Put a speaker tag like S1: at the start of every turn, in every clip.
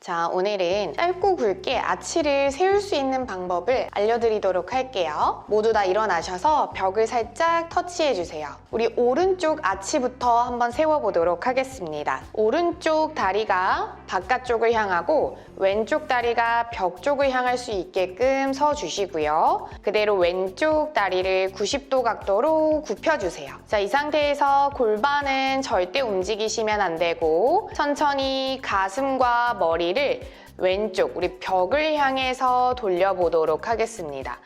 S1: 자, 오늘은 짧고 굵게 아치를 세울 수 있는 방법을 알려드리도록 할게요. 모두 다 일어나셔서 벽을 살짝 터치해주세요. 우리 오른쪽 아치부터 한번 세워보도록 하겠습니다. 오른쪽 다리가 바깥쪽을 향하고 왼쪽 다리가 벽 쪽을 향할 수 있게끔 서주시고요. 그대로 왼쪽 다리를 90도 각도로 굽혀주세요. 자, 이 상태에서 골반은 절대 움직이시면 안 되고 천천히 가슴과 머리 를 왼쪽 우리 벽을 향해서 돌려보도록 하겠습니다.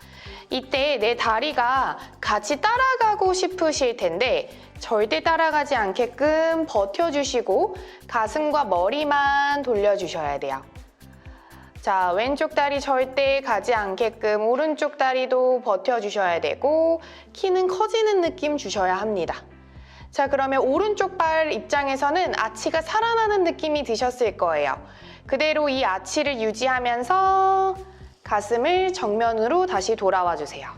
S1: 이때 내 다리가 같이 따라가고 싶으실 텐데 절대 따라가지 않게끔 버텨주시고 가슴과 머리만 돌려주셔야 돼요. 자, 왼쪽 다리 절대 가지 않게끔 오른쪽 다리도 버텨주셔야 되고 키는 커지는 느낌 주셔야 합니다. 자, 그러면 오른쪽 발 입장에서는 아치가 살아나는 느낌이 드셨을 거예요. 그대로 이 아치를 유지하면서 가슴을 정면으로 다시 돌아와 주세요.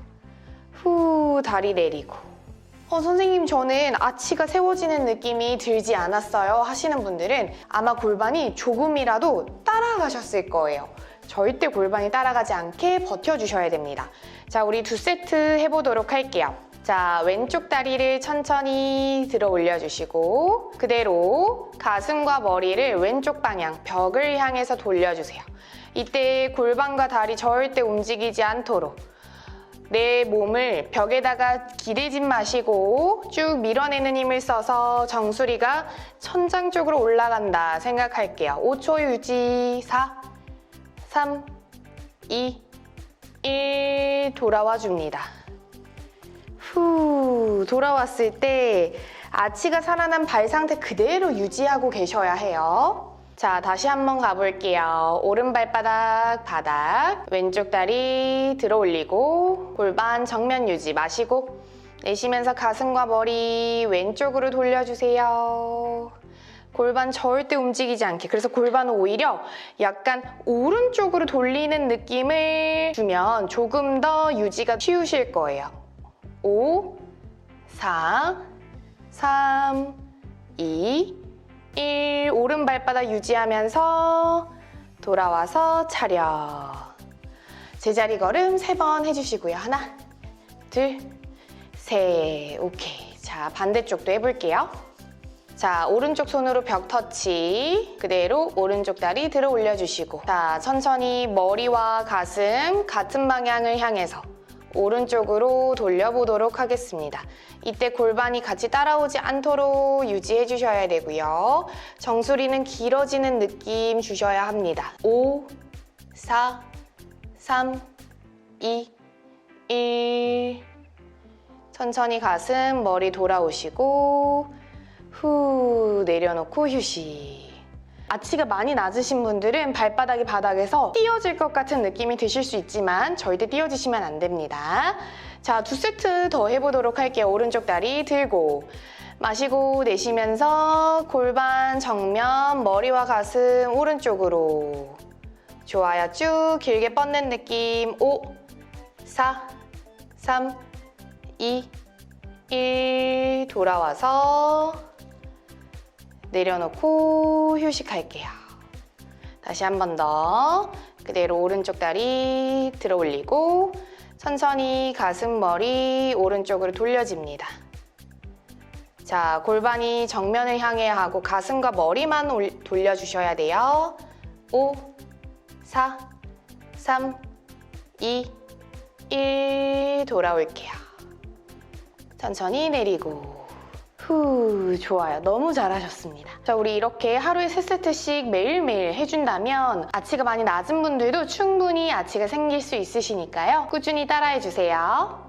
S1: 후, 다리 내리고. 어, 선생님, 저는 아치가 세워지는 느낌이 들지 않았어요. 하시는 분들은 아마 골반이 조금이라도 따라가셨을 거예요. 절대 골반이 따라가지 않게 버텨주셔야 됩니다. 자, 우리 두 세트 해보도록 할게요. 자, 왼쪽 다리를 천천히 들어 올려주시고 그대로 가슴과 머리를 왼쪽 방향 벽을 향해서 돌려주세요. 이때 골반과 다리 절대 움직이지 않도록 내 몸을 벽에다가 기대지 마시고 쭉 밀어내는 힘을 써서 정수리가 천장 쪽으로 올라간다 생각할게요. 5초 유지 4, 3, 2, 1 돌아와 줍니다. 후 돌아왔을 때 아치가 살아난 발 상태 그대로 유지하고 계셔야 해요. 자, 다시 한번 가볼게요. 오른 발바닥 바닥, 왼쪽 다리 들어 올리고 골반 정면 유지 마시고 내쉬면서 가슴과 머리 왼쪽으로 돌려주세요. 골반 절대 움직이지 않게. 그래서 골반은 오히려 약간 오른쪽으로 돌리는 느낌을 주면 조금 더 유지가 쉬우실 거예요. 5, 4, 3, 2, 1. 오른 발바닥 유지하면서 돌아와서 차려. 제자리 걸음 세 번 해주시고요. 하나, 둘, 셋. 오케이. 자, 반대쪽도 해볼게요. 자, 오른쪽 손으로 벽 터치. 그대로 오른쪽 다리 들어 올려주시고. 자, 천천히 머리와 가슴 같은 방향을 향해서 오른쪽으로 돌려보도록 하겠습니다. 이때 골반이 같이 따라오지 않도록 유지해 주셔야 되고요. 정수리는 길어지는 느낌 주셔야 합니다. 5, 4, 3, 2, 1. 천천히 가슴, 머리 돌아오시고 후 내려놓고 휴식. 아치가 많이 낮으신 분들은 발바닥이 바닥에서 띄어질 것 같은 느낌이 드실 수 있지만 절대 띄어지시면 안 됩니다. 자, 두 세트 더 해보도록 할게요. 오른쪽 다리 들고 마시고 내쉬면서 골반 정면 머리와 가슴 오른쪽으로 좋아요. 쭉 길게 뻗는 느낌 5, 4, 3, 2, 1 돌아와서 내려놓고 휴식할게요. 다시 한 번 더. 그대로 오른쪽 다리 들어 올리고 천천히 가슴 머리 오른쪽으로 돌려집니다. 자, 골반이 정면을 향해야 하고 가슴과 머리만 올- 돌려주셔야 돼요. 5, 4, 3, 2, 1 돌아올게요. 천천히 내리고 후, 좋아요. 너무 잘하셨습니다. 자, 우리 이렇게 하루에 3세트씩 매일매일 해준다면 아치가 많이 낮은 분들도 충분히 아치가 생길 수 있으시니까요. 꾸준히 따라해주세요.